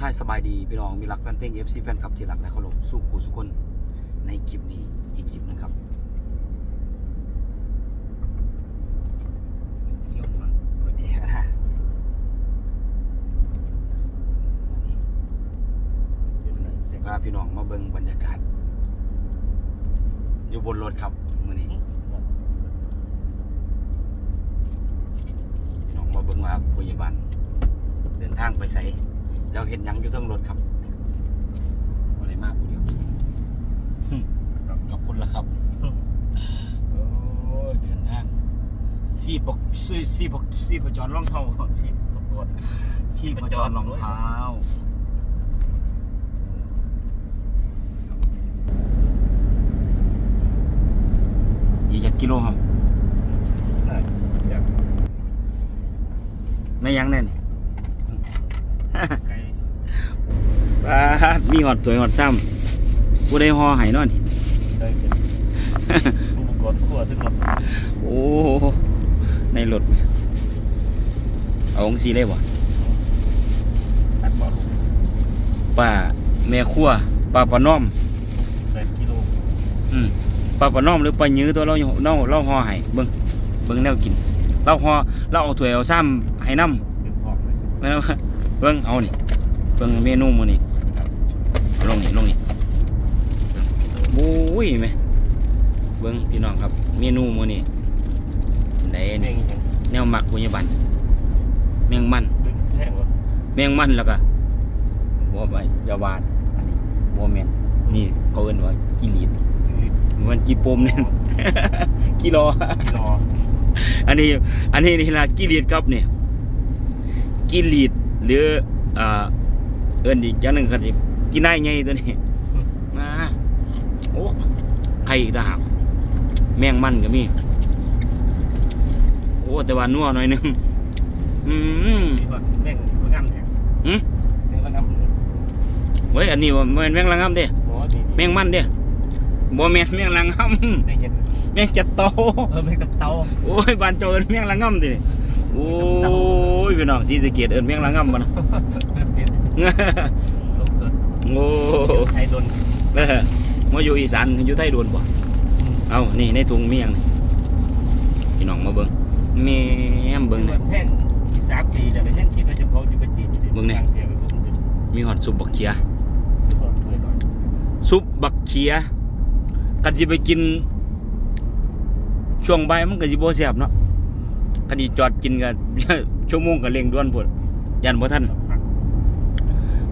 ค่ายสบายดีพี่น้องมีรักแฟนเพลง FC แฟนคลับที่รักและเคารพสู้ผู้สุกคนในคลิปนี้อีกคลิปหนึงครับเสียวมันเปิดแอร์นะสิพาพี่น้องมาเบิ่งบรรยากาศ อยู่บนรถครับมื้อนี้พี่น้องมาเบิ่งว่าพยาบาลเดินทางไปไส แล้วเห็นหยังอยู่เทั้งรถครับอะไรมากผู้เดียวขอบคุณละครับโอ้ยเดินทางสีปกสีสีปกสีประจรรองเท้าชีพตำรวจสีประจรรองเท้ายี่จักกิโลครับน่าจะไม่ยังแน่นไกล ปาดมีหอดสวยหอดซ้ำผู้ใดห่อไห้นอน ได้เป็นอุปกรณ์ขั้วซึ่งรถโอ้โหในรถไหมเอาองสีเลยบ่อัดบอลป้าแม่ครัวป้าปะน้อม แปดกิโลอืมป้าปะน้อมหรือป้ายื้อตัวเราเราเราห่อให้เบิ่งเบิ่งแนวกิน เราห่อเราเอาถ้วยเอาซ้ำให้น้เป็นพอกเลยำเบิ่งเบิ่งเอานี่เบิ่งเมนูมื้อนี้ ครับ เอาลงนี่ลงนี่ โอ้ยแม่เบิ่งพี่น้องครับ เมนูมื้อนี้ได้เน่นี่งยังแนวหมักปุญญบันแมงมันดึงแท่งวะแมงมันแล้วก็บัวใบยาวานอันนี้บัวแมนนี่เขาเอิ้นว่ากิลีดจิงลิดมันกีปมเนี่ย กิโล กิโลอันนี้อันนี้นี่ละกิลีดครับเนี่ยกิลีดหรืออ่าเอิ้นอีกอย่างหนึ่งครับสิกินได้ไงตัวนี้มาโอ้ ไข่อีกต่างหากแมงมันก็มี โอ้ แต่ว่านัวหน่อยหนึง อืมมีแบบแม่งมันงำแทงหืมแม่งมันงำเฮ้ย อันนี้ว่าแม่นแมงลังงำเด้หมอดีแมงมันเด้บ่แม่นแมงลังงำแม่งเห็นแมงจัดโตเออแม่งกับเตาโอ้ยบ้านโจเอิ้นแมงลังงำติโอ้ยพี่น้องศรีสะเกษเอิ้นแมงลังงำบ่นะแม่งเป็นลูกสุดโอ้ไทยโดนเออ มาอยู่อีสานอยู่ไทยโดนบ่เอานี่ในถุงมีหยังนี่พี่น้องมาเบิ่งแม่มเบิ่งเนี่นี่ยแท่งที่สามปีแต่ไม่แท่งคิดว่าจะพอจะไปจีนเบิ่งเนี่ยเดียวไปเบิ่งเป็นมีหอดซุปบักเขียตัวถ้วยหน่อยซุปบักเขียกันสิไปกิน ช่วงบ่ายมันก็สิบ่แซ่บเนาะคันสิจอดกินก็ชั่วโมงก็เร่งด่วนพุ่นยันบ่ทัน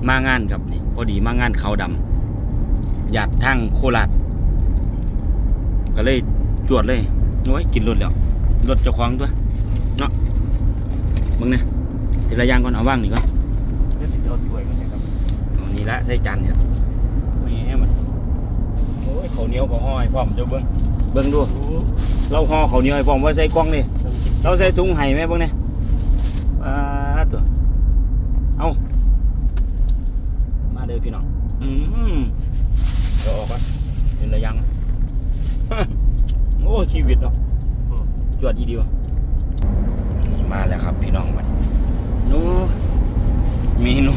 มางานครับนี่พอดีมางานเขาวดำ หยาดทางโคราชก็เลยจวดเลยโอ้ยกินรถแล้วรถเจ้าของตัวเนาะมึงเนี่ยทีละอย่างก่อนเอาว่างนี่ก่อนเดี๋ยวสิเอาถ้วยมาให้ครับเอานี่ละใส่จานเนี่ยแหม่มันโอ้ยข้าวเหนียวก็ห่อให้พร้อมเจ้าเบิ้งเบิ้งดูโอ้เราห่อข้าวเหนียวให้พร้อมว่าใส่กล่องนี่เราใส่ถุงไห้ไหมเบิ้งเนี่ยปาดตัวเอามาเด้อพี่น้องอืม เดี๋ยวออกก่อนเป็นระยัง โอ้ยชีวิตเนาะจวดอีเดียวมาแล้วครับพี่น้องมันนูเมนู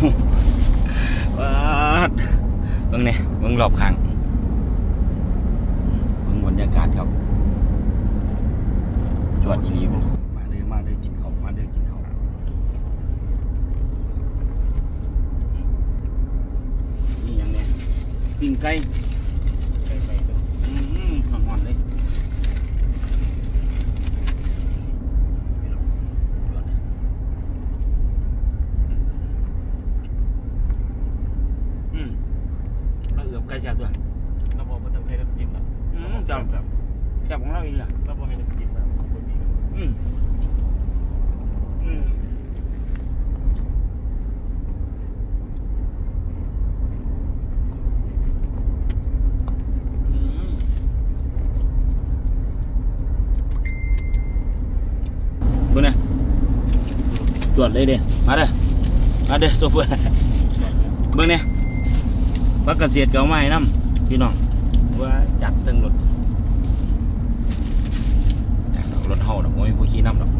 ว้าดเบิ่งเนี่ยเบิ่งรอบข้างเบิ่งบรรยากาศครับจวดอีเดียวมาเด้อมาเด้อกินข้าวมาเด้อกินข้าวนี่หยังเนี่ยปิ้ง ไก่ไปไปเบิ่งอืมหอนๆเลยอืมเราเอือบไก่แซ่บด้วยเราบอกว่าต้องใช้น้ำจิ้มนะอืมจำแบบแซ่บของเราเองอะเราบอกให้น้ำจิ้มนะคนนี้อืมอืม จวดเลยเด้มาเด้อมาเด้อโซเฟอร์เบิ่งเนี่ยพักเกษียณเก่าใหม่น้ำพี่น้องว่าจัดตึงรถรถเฮาดอกไม่ผู้ขี่น้ำดอก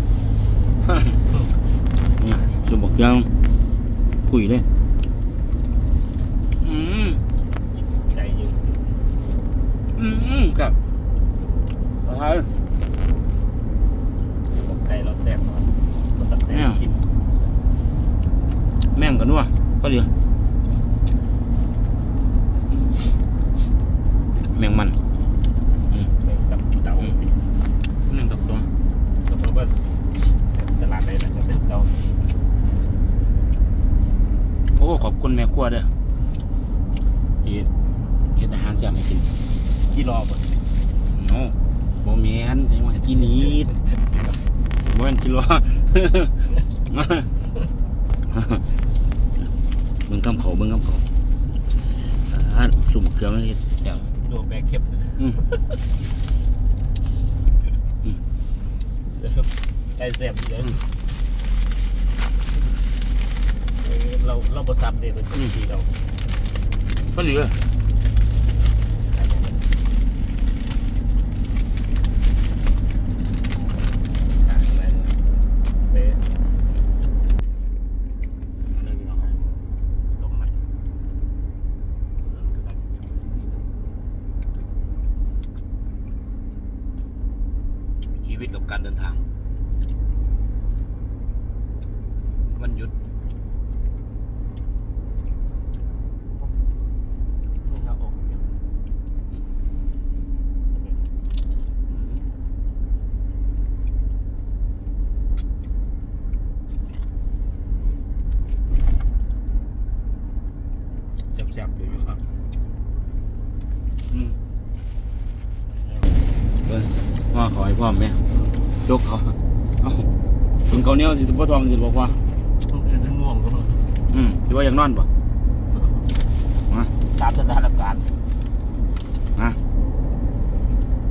สมบอกยังคุยเลยอืมใจเย็นอืมครับอะไแม่งกันนัวก็เดีแมงมันแมงกับเตาอืมแม่งตับตัวว่าตลาดไหนนะครับเป็นเตาโอ้ขอบคุณแม่ครัวเด้อที่เฮ็ดอาหารแซ่บให้กินกี่รอบอะโอ้บ่แม่นไอ้ว่ากินนิดบ่แม่นกิโล เบิ่งกำเขาเบิ่งกำเขาอ่าสุ่มเกลือมาเฮ็ดแซ่บโดนแบกเข็บอืมไก่แซ่บดีเลยเราเราบซับเด็ดเป็นชีเราก็เหลือ ไป เลยพี่น้อง ต้มมัน ชี วิตกับการเดินทางวันหยุดไม่เอาออกอย่างแซ่บๆอยู่อยู่ครับ อืม เบิ่งว่าขอให้พร้อมไหมยกเขาเอ้าถึงเขาวเหนี้ยวสิบ่ทองสิบอกว่าต้องเดินง่วงก็ต้องอืมสิว่าอยากนอนป่ะมาตามสถานการณ์มา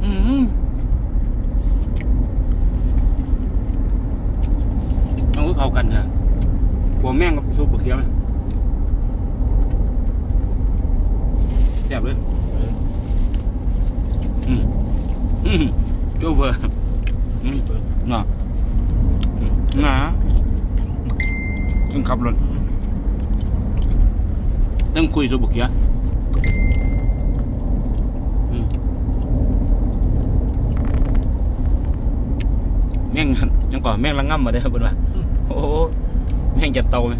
อืมต้องคือเข้ากันเถอะผัวแม่งกับซุปบะเขียวไหมแซ่บเลยอืมอืม โจเวอร์อืมเนาะอืมหนาต้องขับรถต้องคุยตัวบุกเกียอืมแม่งยังก่อนแม่งระง่ำมาได้ครับเพื่อนว่าโอ้โหแม่งจะเตาไหม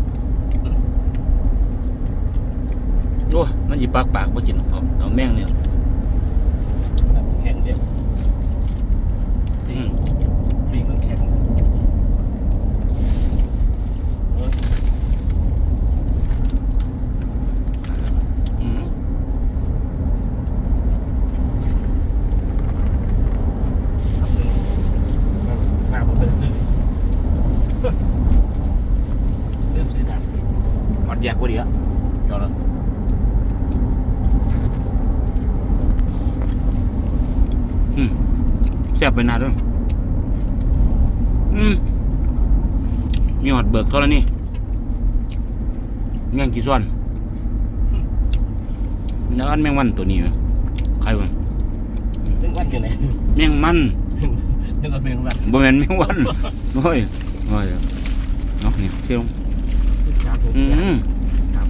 โอ้มันจีปากปากบ่จินเอาเอาแม่งเนี่ยแข็งเดียว อืม ปีกมันแข็ง อืม ครับหนึ่งหน้ามันเป็นตื้อเริ่มสีดำ มัดแยกพอดีอะตอนนั้น อืมแซ่บไปนานด้วยอืมมีหอดเบิกเท่านั้นนี่แมงกี่ส่วนแล้วอันแมงวันตัวนี้ไหมใครวะเรื่องวันอยู่ไหนแมงมันเรื่องกับเรื่องวันบ่แม่นแมงวันโอ้ยโอ้ยเนาะนี่เชี่ยว ครับผม อืม ครับ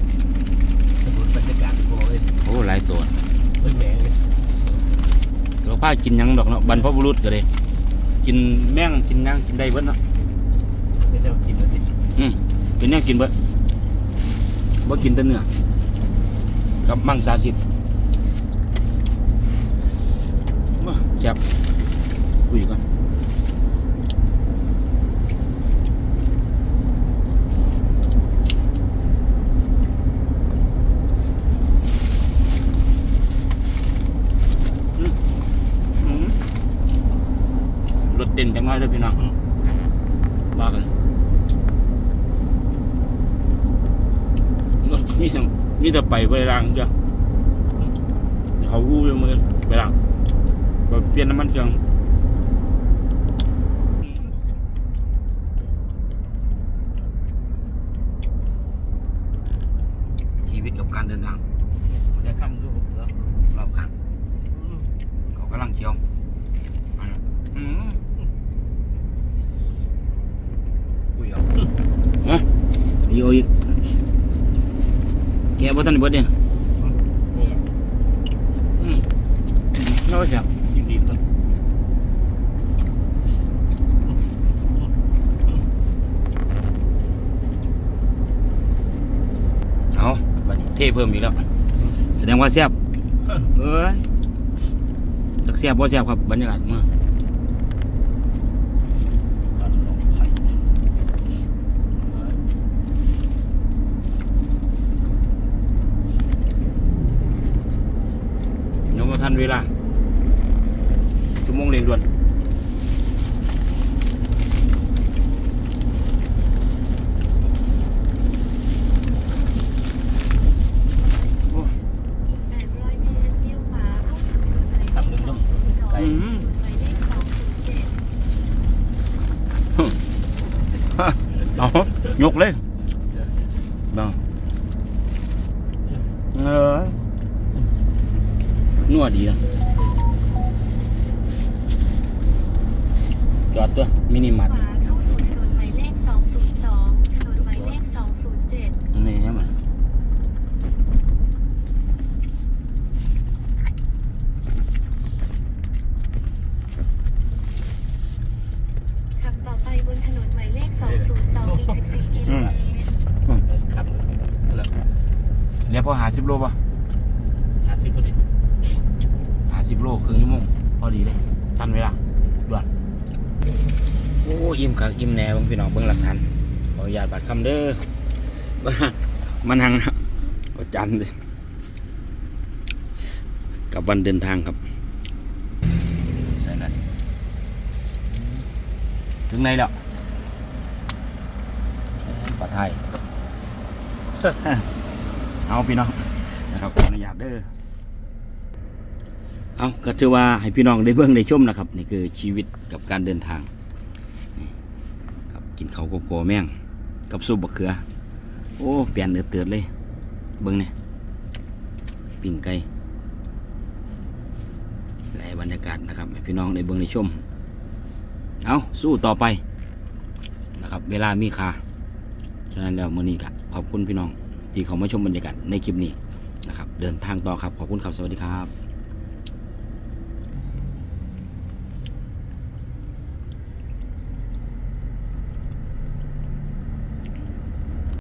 สมุนบรรยากาศโอ้ย โอ้หลายตัว เป็นแหงเลย เราพากินหยังดอกเนาะบรรพบุรุษก็เลย กินแมงกินหยังกินได้เบิดเนาะไม่ได้กินแล้วสิอืมเป็นแนวกินเบิดบ่กินแต่เนื้อกับมังสาสิทธิ์ว้าจับคุยกันอืมอืมรถเด่นจังน้อยเลยพี่น้อง ว่ากันรถมีแต่มีแต่ไปไปล้างจ้ะเขาอู้อยู่มือไปล้างแบบเปลี่ยนน้ำมันเครื่องชีวิตกับการเดินทางเดี๋ยวคำดูเหรอรอบคันเขากำลังเคี้ยวอันนั้นอืมอุ้ยเอาฮะอีกเอาอีกแกบ่ทันได้เบิดเนี่ย อืมโอ้แซ่บกินดีก่อนเอาบัดนี้เทเพิ่มอีกแล้ว แสดงว่าแซ่บเอ้ยจักแซ่บบ่แซ่บครับบรรยากาศมื้อกันลงไข่ยังธันเวลาชั่วโมงเร่งด่วนโอ้อีก800เมตรเลี้ยวขวาเข้าสู่ถนเลขทำลึกลง202ไก่อืมหมา ยเลข207 เอายกเลยเนาะเออนัวดีนะ จอดตัวมินิมาร์ทขวาเข้าสู่ถนนหมายเลข202ถนนหมายเลข207นี่มันขับต่อไปบนถนนหมายเลข202อีก14กิโลเมตรขับแล้วเรียกพอหาสิบโลป่ะหาสิบพอดีหาสิบโลครึ่งชั่วโมงพอดีเลยทันเวลาด่วน โอ้อิ่มคักอิ่มแน่เบางพี่น้องเบิ่งหลักฐานขออนุญาตบัตรคำเด้อมานั่งเอาจันเลยกับวันเดินทางครับใส่นั่นถึงไหนแล้วปลาไทยเอาพี่น้องนะครับขออนุญาตเด้อเอาก็ถือว่าให้พี่น้องได้เบิ่งได้ชมนะครับ นี่คือชีวิตกับการเดินทาง กินเขาวกับโพแม่ง กับซุปบะเขือ โอ้เปลี่ยนเดือดเตือดเลย เบิ่งเนี่ยปิ่งไก่และบรรยากาศนะครับพี่น้องได้เบิ่งได้ชม เอาสู้ต่อไปนะครับ เวลามีค่าฉะนั้นแล้วมื้อนี้ก็ขอบคุณพี่น้องที่เขามาชมบรรยากาศในคลิปนี้นะครับ เดินทางต่อครับ ขอบคุณครับ สวัสดีครับ